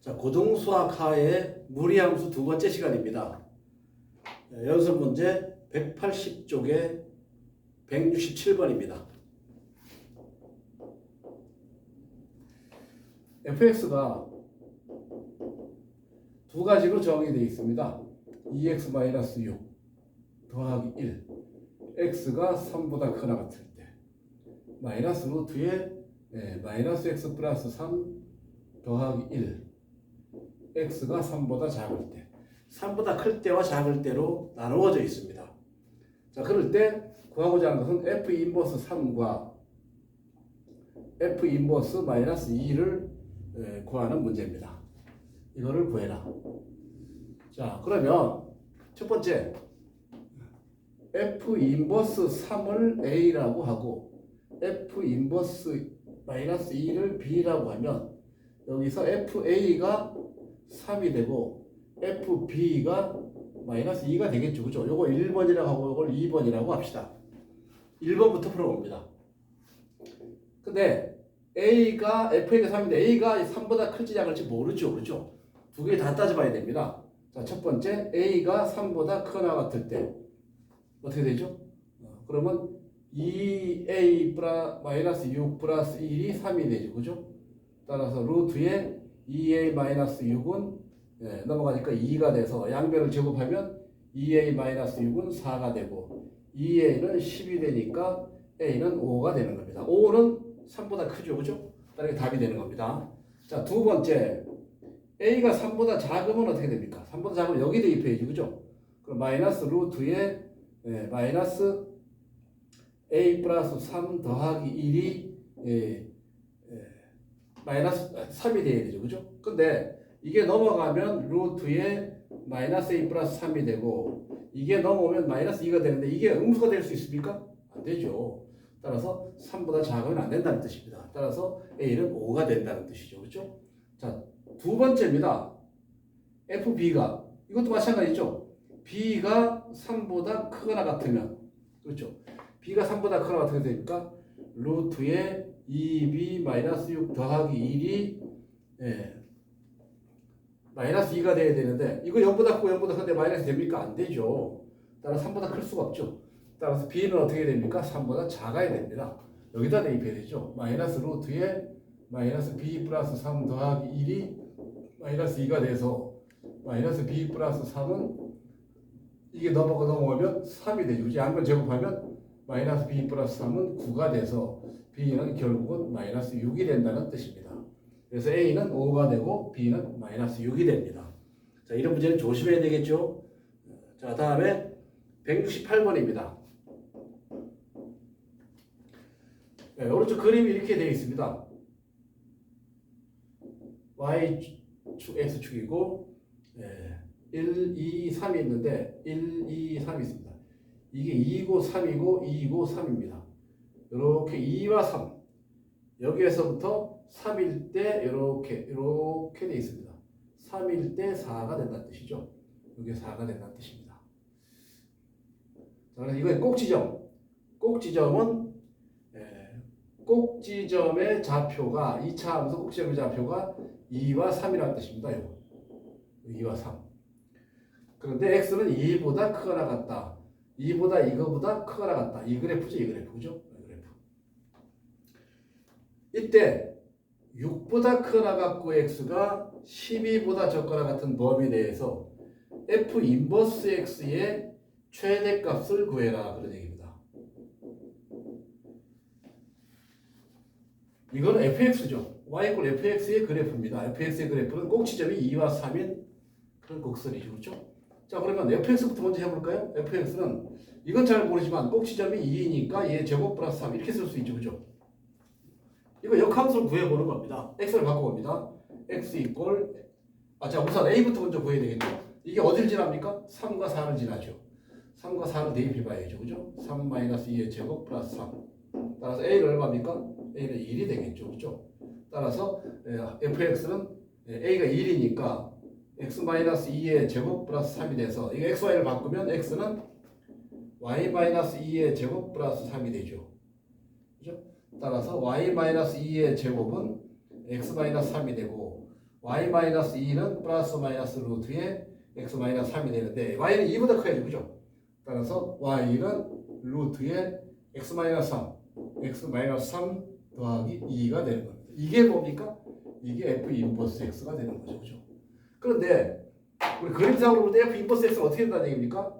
자, 고등수학 하의 무리함수 두 번째 시간입니다. 네, 연습 문제 180쪽에 167번입니다. fx가 두 가지로 정의되어 있습니다. 2x-6 더하기 1 x가 3보다 크거나 같을 때 마이너스 루트에 예, 마이너스 x 플러스 3 더하기 1 x가 3보다 작을 때 3보다 클 때와 작을 때로 나누어져 있습니다. 자 그럴 때 구하고자 하는 것은 f 인버스 3과 f 인버스 마이너스 2를 예, 구하는 문제입니다. 이거를 구해라. 자 그러면 첫 번째 f 인버스 3을 a라고 하고 f 인버스 마이너스 2를 b라고 하면 여기서 fa가 3이 되고 fb가 마이너스 2가 되겠죠. 그죠? 요거 1번이라고 하고 요걸 2번이라고 합시다. 1번부터 풀어봅니다. 근데 a가 f가 3인데 a가 3보다 클지 작을지 모르죠. 그죠? 두 개 다 따져봐야 됩니다. 자, 첫 번째 a가 3보다 크거나 같을 때 어떻게 되죠? 어, 그러면 2a 플라, 마이너스 6 플러스 1이 3이 되죠. 그죠? 따라서 루트에 2a 마이너스 6은 예, 넘어가니까 2가 돼서 양변을 제곱하면 2a 마이너스 6은 4가 되고 2a는 10이 되니까 a는 5가 되는 겁니다. 5는 3보다 크죠. 그죠? 따라서 답이 되는 겁니다. 자, 두 번째 a가 3보다 작으면 어떻게 됩니까? 3보다 작으면 여기 대입해야지. 그죠? 그럼 마이너스 루트에 예, 마이너스 a 플러스 3 더하기 1이 예, 예, 마이너스 3이 돼야 되죠. 그죠? 근데 이게 넘어가면 루트에 마이너스 a 플러스 3이 되고 이게 넘어오면 마이너스 2가 되는데 이게 음수가 될 수 있습니까? 안 되죠. 따라서 3보다 작으면 안 된다는 뜻입니다. 따라서 a는 5가 된다는 뜻이죠. 그렇죠? 자, 두 번째입니다. fb가 이것도 마찬가지죠. b가 3보다 크거나 같으면 그렇죠. b가 3보다 크거나 어떻게 됩니까? 루트에 2b 마이너스 6 더하기 1이 예, 마이너스 2가 돼야 되는데 이거 0보다 크고 0보다 큰데 마이너스 됩니까? 안 되죠. 따라서 3보다 클 수가 없죠. 따라서 b는 어떻게 됩니까? 3보다 작아야 됩니다. 여기다 대입해야 되죠. 마이너스 루트에 마이너스 b 플러스 3 더하기 1이 마이너스 2가 돼서 마이너스 b 플러스 3은 이게 넘어가 넘어오면 3이 되죠. 그지? 양변 제곱하면 마이너스 b 플러스 3은 9가 돼서 b는 결국은 마이너스 6이 된다는 뜻입니다. 그래서 a는 5가 되고 b는 마이너스 6이 됩니다. 자, 이런 문제는 조심해야 되겠죠. 자, 다음에 168번입니다. 네, 오른쪽 그림이 이렇게 되어 있습니다. y축, x축이고 예, 1, 2, 3이 있는데 1, 2, 3이 있습니다. 이게 2고 3이고 2고 3입니다. 이렇게 2와 3 여기에서부터 3일 때 이렇게 이렇게 돼 있습니다. 3일 때 4가 된다는 뜻이죠. 이게 4가 된다는 뜻입니다. 자, 그래서 이건 꼭지점. 꼭지점은 예, 꼭지점의 좌표가 2차 함수 꼭지점의 좌표가 2와 3이라는 뜻입니다. 이거 2와 3. 그런데 x는 2보다 크거나 같다. 2보다 이거보다 크거나 같다. 이 그래프죠, 이 그래프. 그죠? 이때 6보다 크거나 같고 x가 12보다 적거나 같은 범위 내에서 f 인버스 x의 최대값을 구해라 그런 얘기입니다. 이건 fx죠. y 이퀄 fx의 그래프입니다. fx의 그래프는 꼭지점이 2와 3인 그런 곡선이죠. 그렇죠? 자 그러면 fx부터 먼저 해볼까요? fx는 이건 잘 모르지만 꼭지점이 2이니까 얘 제곱 플러스 3 이렇게 쓸 수 있죠. 그죠? 이거 역함수를 구해보는 겁니다. x를 바꿔봅니다. x 이퀄 아, 자 우선 a부터 먼저 구해야 되겠죠. 이게 어딜 지납니까? 3과 4를 지나죠. 3과 4를 대입해봐야죠. 그죠? 3 마이너스 2의 제곱 플러스 3 따라서 a는 얼마입니까? a는 1이 되겠죠. 그죠? 따라서 fx는 a가 1이니까 x 마이너스 2의 제곱 플러스 3이 돼서 이거 x, y를 바꾸면 x는 y 마이너스 2의 제곱 플러스 3이 되죠. 그죠? 따라서 y 마이너스 2의 제곱은 x 마이너스 3이 되고 y 마이너스 2는 플러스 마이너스 루트에 x 마이너스 3이 되는데 y는 2보다 커야죠. 그죠? 따라서 y는 루트에 x 마이너스 3, x 마이너스 3 더하기 2가 되는 겁니다. 이게 뭡니까? 이게 f 인버스 x가 되는 거죠. 그죠? 그런데 우리 그림상으로 볼 때 f 인버스 x가 어떻게 된다는 얘기입니까?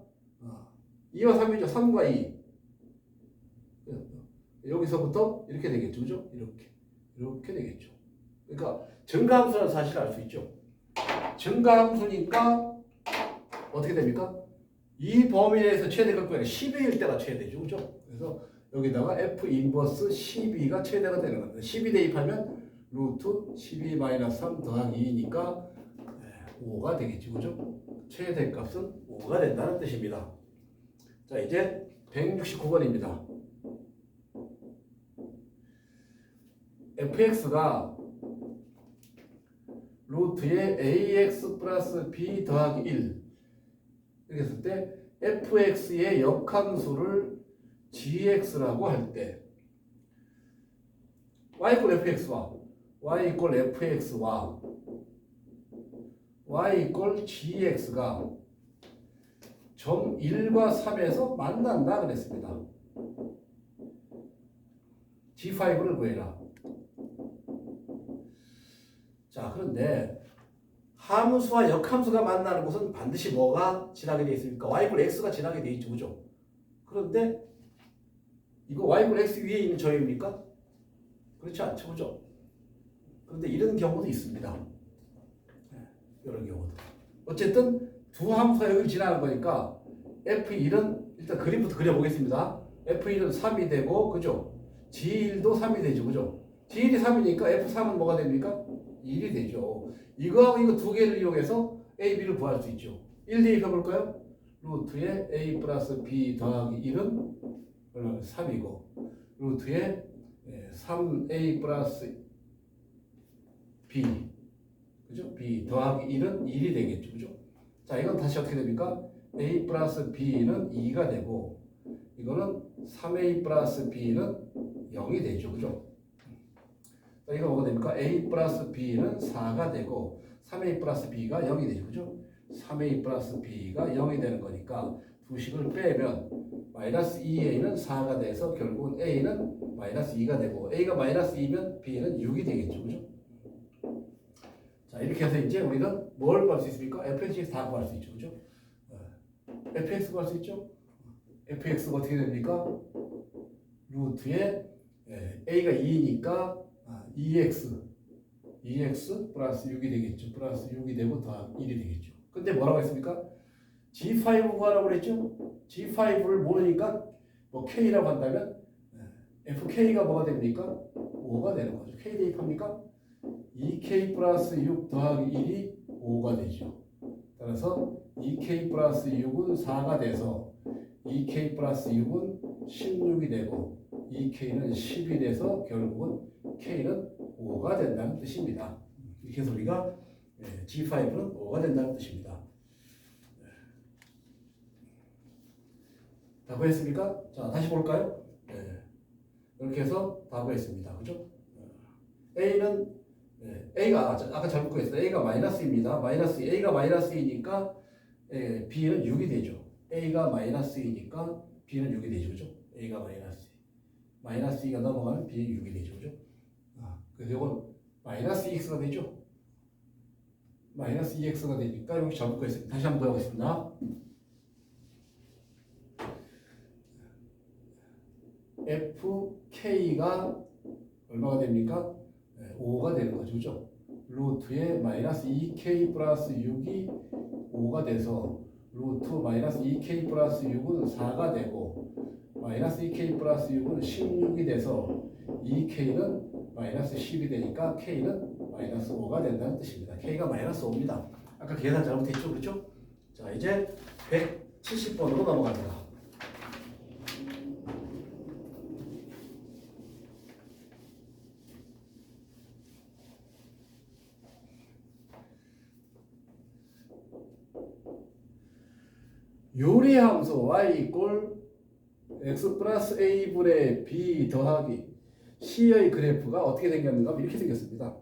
아, 2와 3이죠. 3과 2. 여기서부터 이렇게 되겠죠. 그죠? 이렇게. 이렇게 되겠죠. 그러니까 증가함수라는 사실을 알 수 있죠. 증가함수니까 어떻게 됩니까? 이 범위 내에서 최대 극분이 10일 때가 최대죠. 그죠? 그래서 여기다가 f 인버스 12가 최대가 되는 겁니다. 12 대입하면 루트 12 마이너스 3 더하기 2니까 5가 되겠죠. 그죠? 최대 값은 5가 된다는 뜻입니다. 자, 이제 169번입니다. Fx가 루트에 ax 플러스 b 더하기 1 이렇게 했을 때 fx의 역함수를 gx라고 할 때 y 이퀄 fx와 y 이퀄 fx와 y 이퀄 gx가 점 1과 3에서 만난다 그랬습니다. g5를 구해라. 자, 그런데 함수와 역함수가 만나는 곳은 반드시 뭐가 지나게 되어 있습니까? y골 x가 지나게 되어 있죠. 그죠? 그런데 이거 y골 x 위에 있는 점입니까? 그렇지 않죠. 그죠? 그런데 이런 경우도 있습니다. 네, 이런 경우도. 어쨌든 두 함수가 여기를 지나는 거니까 f1은 일단 그림부터 그려보겠습니다. f1은 3이 되고 그죠? g1도 3이 되죠. 그죠? g1이 3이니까 f3은 뭐가 됩니까? 1이 되죠. 이거하고 이거 두 개를 이용해서 a, b를 구할 수 있죠. 1 대입해볼까요? 루트에 a 플러스 b 더하기 1은 얼마나 3이고 루트에 3a 플러스 b 그죠? b 더하기 1은 1이 되겠죠. 그죠? 자, 이건 다시 어떻게 됩니까? a 플러스 b는 2가 되고 이거는 3a 플러스 b는 0이 되죠. 그죠? 자, 이거 뭐가 됩니까? a 플러스 b는 4가 되고 3a 플러스 b가 0이 되죠. 그죠? 3a 플러스 b가 0이 되는 거니까 두 식을 빼면 마이너스 2a는 4가 돼서 결국은 a는 마이너스 2가 되고 a가 마이너스 2면 b는 6이 되겠죠. 그죠? 자, 이렇게 해서 이제 우리는 뭘 구할 수 있습니까? fx 다 구할 수 있죠. 그죠? 어, fx 구할 수 있죠? fx가 어떻게 됩니까? 루트에 예, a가 2니까 아, 2x 2x 플러스 6이 되겠죠. 플러스 6이 되고 더하기 1이 되겠죠. 근데 뭐라고 했습니까? G5 구하라고 그랬죠? G5를 모르니까 뭐 K라고 한다면 예, FK가 뭐가 됩니까? 5가 되는 거죠. K 대입합니까? 2K 플러스 6 더하기 1이 5가 되죠. 따라서 2K 플러스 6은 4가 돼서 2K 플러스 6은 16이 되고 2K는 10이 돼서 결국은 K는 5가 된다는 뜻입니다. 이렇게 해서 우리가 예, G5는 5가 된다는 뜻입니다. 다 구했습니까? 자, 다시 볼까요? 네. 이렇게 해서 다 구했습니다. 그죠? A는 네, A가 아까 잘못 구했어요. A가 마이너스입니다. 마이너스 A가 마이너스 2니까 예, B는 6이 되죠. A가 마이너스 2니까 B는 6이 되죠. 그죠? A가 마이너스 2. 마이너스 2가 넘어가면 B는 6이 되죠. 그죠? 아, 그래서 이건 마이너스 2x가 되죠. 마이너스 2x가 되니까 여기 잘못 구했습니다. 다시 한번 보여보겠습니다. FK가 얼마가 됩니까? 5가 되는 거죠. 그죠? 루트에 마이너스 2K 플러스 6이 5가 돼서 루트 마이너스 2K 플러스 6은 4가 되고 마이너스 2K 플러스 6은 16이 돼서 2K는 마이너스 10이 되니까 K는 마이너스 5가 된다는 뜻입니다. K가 마이너스 5입니다. 아까 계산 잘못했죠? 그렇죠? 자 이제 170번으로 넘어갑니다. 정리 함수 y 이꼴 x 플러스 a분의 b 더하기 c의 그래프가 어떻게 생겼는가 이렇게 생겼습니다.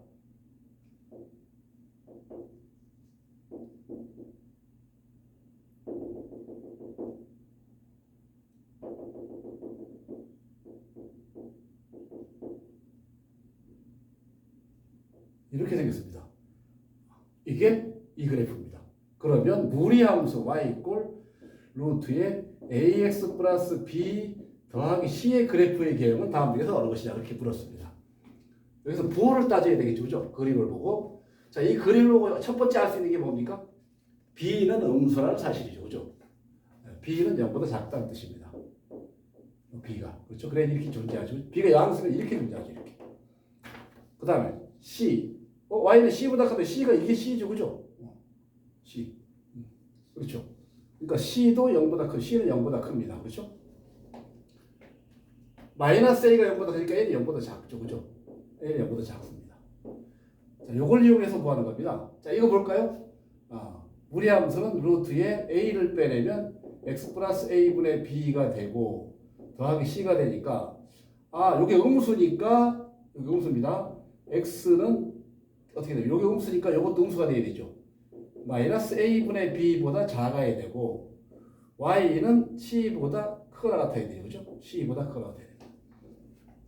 이렇게 생겼습니다. 이게 이 그래프입니다. 그러면 무리함수 y 이꼴 루트의 ax 플러스 b 더하기 c의 그래프의 개형은 다음 중에서 어느 것이냐 그렇게 물었습니다. 여기서 부호를 따져야 되겠죠, 그죠? 그림을 보고 자, 이 그림을 보고 첫 번째 알 수 있는 게 뭡니까? b는 음수라는 사실이죠, 그죠? b는 0보다 작다는 뜻입니다. b가 그렇죠? 그래 이렇게 존재하죠. b가 양수는 이렇게 존재하죠, 이렇게. 그 다음에 c 어, y는 c보다 큰데 c가 이게 c죠, 그죠? 어, c 음, 그렇죠. 그러니까 c도 0보다 큰 c는 0보다 큽니다, 그렇죠? 마이너스 a가 0보다 크니까 a는 0보다 작죠, 그죠? a는 0보다 작습니다. 자, 요걸 이용해서 뭐 하는 겁니다. 자, 이거 볼까요? 아, 무리함수는 루트에 a를 빼내면 x 플러스 a분의 b가 되고 더하기 c가 되니까 아, 요게 음수니까 여기 음수입니다. x는 어떻게 돼요? 요게 음수니까 요것도 음수가 돼야 되죠. 마이너스 a분의 b보다 작아야 되고 y는 c보다 크거나 같아야 돼요. 그죠? c보다 크거나 같아야 돼요.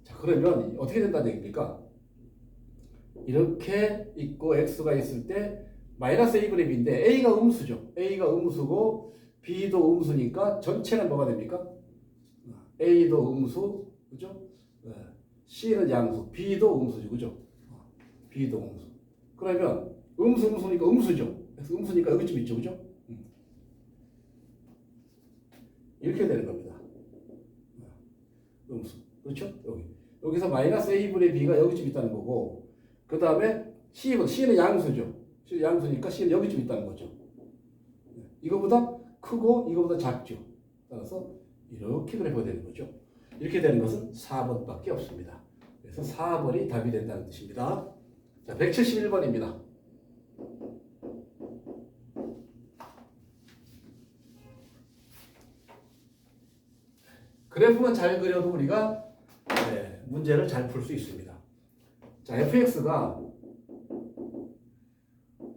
자, 그러면 어떻게 된다는 얘기입니까? 이렇게 있고 x가 있을 때 마이너스 a분의 b인데 a가 음수죠. a가 음수고 b도 음수니까 전체는 뭐가 됩니까? a도 음수, 그죠? 네. c는 양수, b도 음수죠, 그죠? b도 음수. 그러면 음수 음수니까 음수죠. 그래서 음수니까 여기쯤 있죠, 그죠? 음. 이렇게 되는 겁니다. 음수, 그렇죠? 여기 여기서 마이너스 a분의 b가 여기쯤 있다는 거고, 그 다음에 c, c는 양수죠. c 양수니까 c는 여기쯤 있다는 거죠. 네. 이거보다 크고 이거보다 작죠. 따라서 이렇게 그래프가 되는 거죠. 이렇게 되는 것은 4번밖에 없습니다. 그래서 4번이 답이 된다는 뜻입니다. 자, 171번입니다. 그래프만 잘 그려도 우리가 네, 문제를 잘 풀 수 있습니다. 자, fx가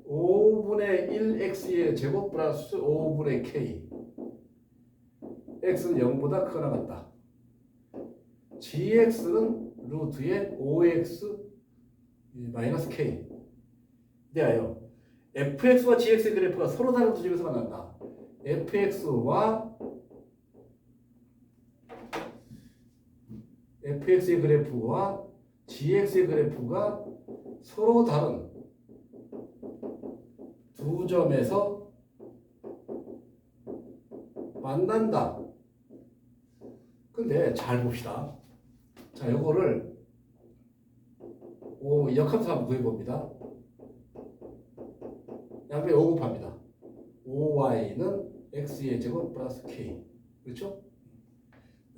5분의 1x의 제곱 플러스 5분의 k x는 0보다 크거나 같다. gx는 루트의 5x 마이너스 k 대하여 fx와 gx의 그래프가 서로 다른 두 점에서 만난다. fx와 fx의 그래프와 gx의 그래프가 서로 다른 두 점에서 만난다. 근데 잘 봅시다. 자, 요거를 오, 역함수 한번 구해 봅니다. 양변에 5 곱합니다. 5y는 x의 제곱 플러스 k. 그렇죠?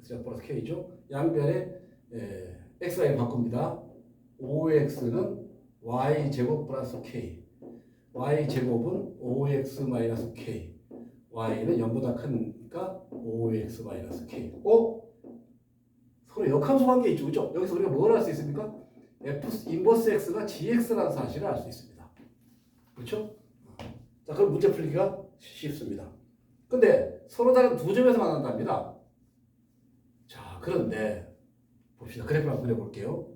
X제곱 플러스 k죠. 양변에 에, xy를 바꿉니다. 5x는 y 제곱 플러스 k. y 제곱은 5x 마이너스 k. y는 0보다 크니까 5x 마이너스 k. 어? 서로 역함수 관계 있죠, 그죠? 여기서 우리가 뭘할수 있습니까? f 인버스 x가 gx라는 사실을 알 수 있습니다. 그렇죠? 자, 그럼 문제 풀기가 쉽습니다. 근데 서로 다른 두 점에서 만난답니다. 자, 그런데 봅시다. 그래프 한번 그려볼게요.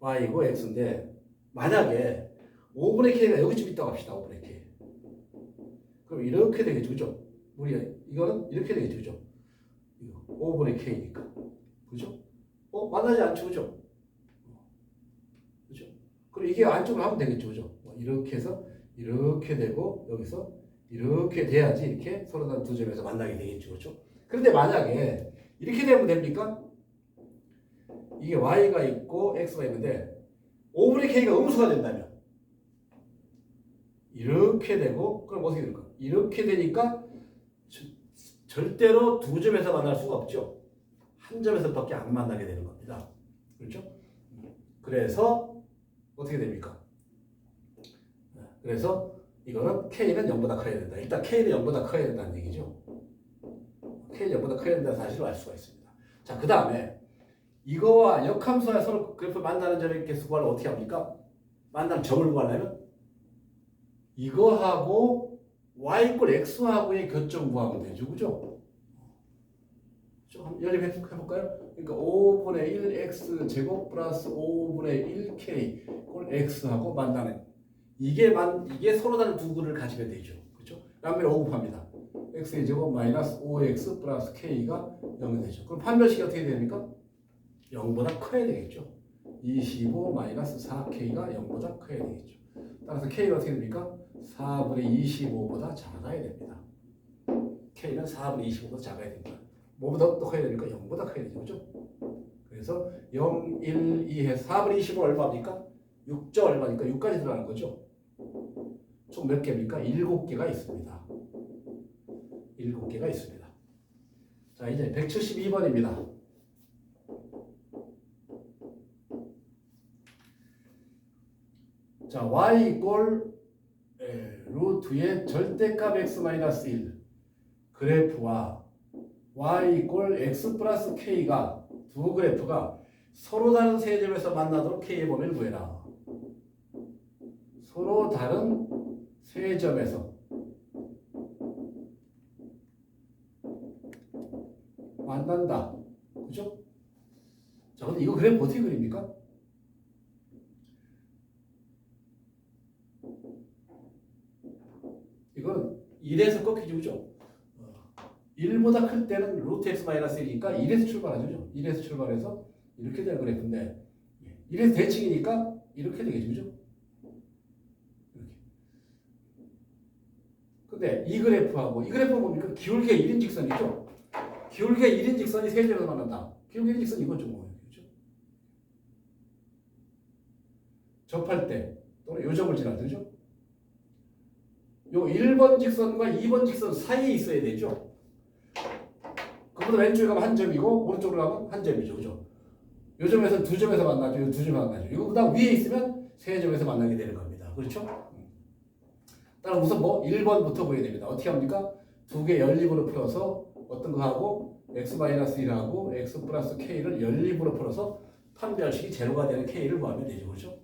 y고 x인데 만약에 5분의 k가 여기쯤 있다고 합시다. 5분의 k. 그럼 이렇게 되겠죠, 그죠? 우리 이거는 이렇게 되겠죠, 그죠? 5분의 k니까, 그죠? 어 만나지 않죠, 그죠? 그죠? 그럼 이게 안쪽으로 하면 되겠죠, 그죠? 뭐 이렇게 해서 이렇게 되고 여기서 이렇게 돼야지 이렇게 서로 다른 두 점에서 만나게 되겠죠, 그죠? 그런데 만약에 이렇게 되면 됩니까? 이게 y가 있고 x가 있는데 5분의 k가 음수가 된다면 이렇게 되고 그럼 어떻게 될까? 이렇게 되니까 저- 절대로 두 점에서 만날 수가 없죠. 한 점에서밖에 안 만나게 되는 겁니다. 그렇죠? 그래서 어떻게 됩니까? 네, 그래서 이거는 k는 0보다 커야 된다. 일단 k는 0보다 커야 된다는 얘기죠. K는 0보다 커야 된다는 사실을 알 수가 있습니다. 자, 그 다음에 이거와 역함수와 서로 그래프 만나는 점의 개수 구하를 어떻게 합니까? 만나는 점을 구하려면 이거하고 y 꼴 x하고의 교점 구하면 되죠. 그죠? 좀 한번 연립해 볼까요? 그러니까 5분의 1x 제곱 플러스 5분의 1k 그걸 x하고 만나는 이게 만 이게 서로 다른 두 구를 가지면 되죠. 그렇죠? 양면 5 곱합니다. X의 제곱 마이너스 5x 플러스 k가 0이 되죠. 그럼 판별식이 어떻게 됩니까? 0보다 커야 되겠죠. 25 마이너스 4k가 0보다 커야 되겠죠. 따라서 k가 어떻게 됩니까? 4분의 25보다 작아야 됩니다. k는 4분의 25보다 작아야 됩니다. 뭐보다 더 커야 됩니까? 0보다 커야 되죠. 그죠? 그래서 0, 1, 2 해서 4분의 25 얼마입니까? 6조 얼마니까 6까지 들어가는 거죠. 총 몇 개입니까? 7개가 있습니다. 7개가 있습니다. 자, 이제 172번입니다. 자, y 이꼴 에, 루트의 절대값 x 마이너스 1 그래프와 y 이꼴 x 플러스 k가 두 그래프가 서로 다른 세 점에서 만나도록 k의 범위를 구해라. 서로 다른 세 점에서 만난다. 그죠? 자, 근데 이거 그래프 어떻게 그립니까? 이건 1에서 꺾이죠, 그죠? 1보다 클 때는 루트 x 마이너스 1이니까 1에서 출발하죠, 그죠? 1에서 출발해서 이렇게 되는 그래프인데 1에서 대칭이니까 이렇게 되겠죠, 그죠? 이렇게. 근데 이 그래프하고 이 그래프는 뭡니까? 기울기가 1인 직선이죠? 기울기가 1인 직선이 세 점에서 만난다. 기울기 1인 직선 이건 좀 뭐예요, 그죠? 접할 때 또는 요 점을 지날 때죠? 요 1번 직선과 2번 직선 사이에 있어야 되죠. 그보다 왼쪽에 가면 한 점이고 오른쪽으로 가면 한 점이죠. 그죠? 요 점에서 두 점에서 만나죠. 요두 점에서 만나죠. 이거보다 위에 있으면 세 점에서 만나게 되는 겁니다. 그렇죠? 따라 우선 뭐 1번부터 보여야 됩니다. 어떻게 합니까? 두 개 연립으로 풀어서 어떤 거 하고 x-1하고 x 플러스 k를 연립으로 풀어서 판별식이 제로가 되는 k를 구하면 되죠. 그렇죠?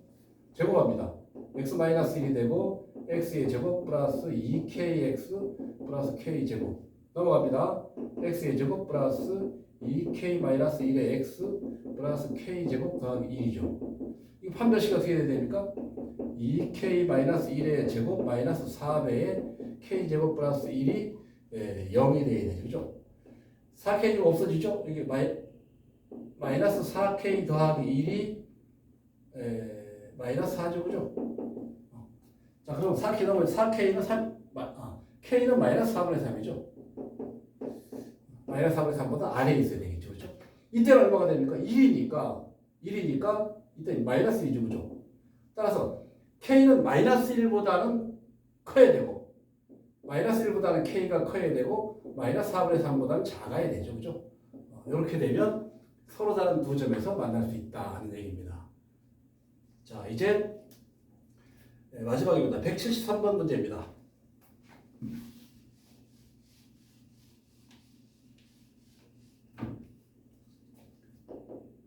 제곱합니다. x-1이 되고 x의 제곱 플러스 2kx 플러스 k 제곱 넘어갑니다. x의 제곱 플러스 2k 마이너스 1의 x 플러스 k 제곱 더하기 2죠. 이 판별식 어떻게 해야 됩니까? 2k 마이너스 1의 제곱 마이너스 4배의 k 제곱 플러스 1이 에, 0이 돼야 되죠. 그죠? 4k가 없어지죠? 이게 마이, 마이너스 4k 더하기 1이 에, 마이너스 4죠. 그죠? 자, 그럼 4k 넣으면 4k는 3, 아, k는 마이너스 4분의 3이죠. 마이너스 4분의 3보다 아래에 있어야 되겠죠. 그죠? 이때는 얼마가 됩니까? 1이니까, 1이니까, 이때 마이너스 1이죠. 그죠? 따라서 k는 마이너스 1보다는 커야 되고, 마이너스 1보다는 k가 커야 되고, 마이너스 4분의 3보다는 작아야 되죠. 그죠? 어, 이렇게 되면 서로 다른 두 점에서 만날 수 있다는 얘기입니다. 자, 이제 네, 마지막입니다. 173번 문제입니다.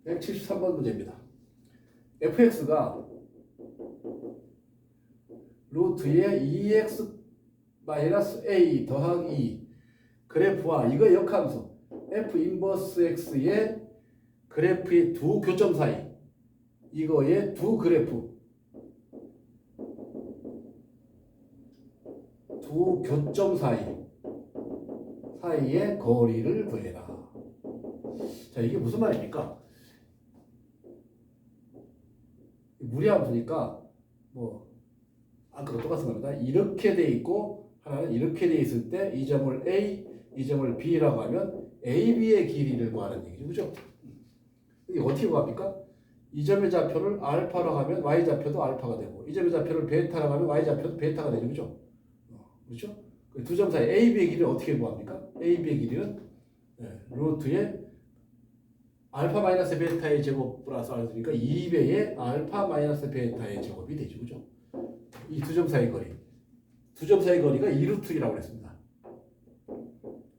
(173번) 문제입니다. fx가 루트의 2x 마이너스 a 더하기 2 그래프와 이거 역함수 f 인버스 x의 그래프의 두 교점 사이 이거의 두 그래프 두 교점 사이 사이의 거리를 구해라. 자 이게 무슨 말입니까? 무리함수니까 뭐 아까 똑같은 겁니다. 이렇게 돼 있고 하나는 이렇게 돼 있을 때 이 점을 A, 이 점을 B라고 하면 AB의 길이를 구하는 얘기죠. 그죠? 이게 어떻게 구합니까? 이 점의 좌표를 알파로 하면 Y 좌표도 알파가 되고 이 점의 좌표를 베타라고 하면 Y 좌표도 베타가 되죠. 그죠? 그렇죠? 두 점 사이 AB의 길이를 어떻게 구합니까? AB의 길이는 네, 루트의 알파 마이너스 베타의 제곱 플러스 알파니까 2배의 알파 마이너스 베타의 제곱이 되죠. 그죠? 이 두 점 사이 거리. 두 점 사이 거리가 2루트이라고 그랬습니다.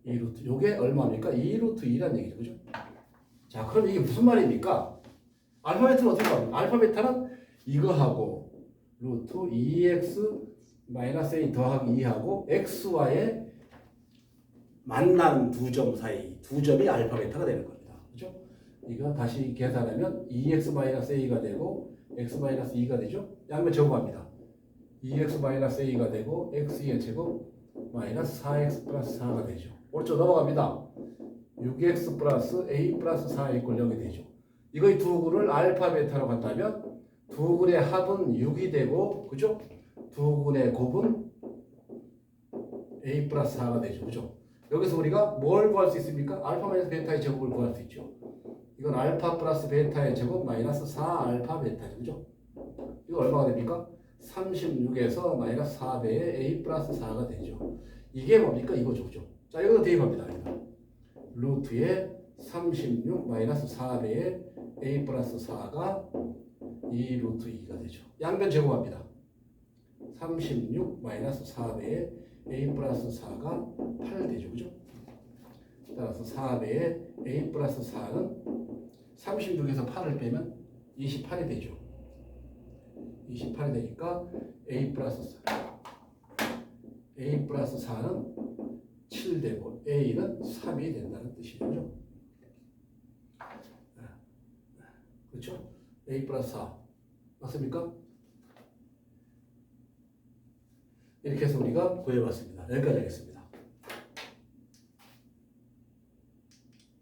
2루트. 요게 얼마입니까? 2루트 2란 얘기죠. 그죠? 자, 그럼 이게 무슨 말입니까? 알파 베타는 어떻게 구합니까? 알파 베타는 이거하고 루트 2x 마이너스 a 더하기 2하고 x와의 만난 두 점 사이 두 점이 알파 베타가 되는 겁니다. 그죠? 이거 다시 계산하면 2x-a가 되고 x-2가 되죠. 양면 제곱합니다. 2x-a가 되고 x2의 제곱 마이너스 4x 플러스 4가 되죠. 오른쪽 넘어갑니다. 6x 플러스 a 플러스 4 이꼴 0이 되죠. 이거의 두 구를 알파 베타로 간다면 두 군의 합은 6이 되고 그죠? 두 군의 곱은 a 플러스 4가 되죠. 그죠? 여기서 우리가 뭘 구할 수 있습니까? 알파 마이너스 베타의 제곱을 구할 수 있죠. 이건 알파 플러스 베타의 제곱 마이너스 4 알파 베타죠. 그죠? 이거 얼마가 됩니까? 36에서 마이너스 4배의 a 플러스 4가 되죠. 이게 뭡니까? 이거죠. 그죠? 자, 이거 대입합니다. 루트에 36 마이너스 4배의 a 플러스 4가 2 루트 2가 되죠. 양변 제곱합니다. 36 마이너스 4배의 a 플러스 4가 8 되죠. 그죠? 따라서 4배의 a 플러스 4는 36에서 8을 빼면 28이 되죠. 28이 되니까 a 플러스 4. a 플러스 4는 7 되고 a는 3이 된다는 뜻이죠. 그죠? 그렇죠? a 플러스 4 맞습니까? 이렇게 해서 우리가 구해봤습니다. 여기까지 하겠습니다.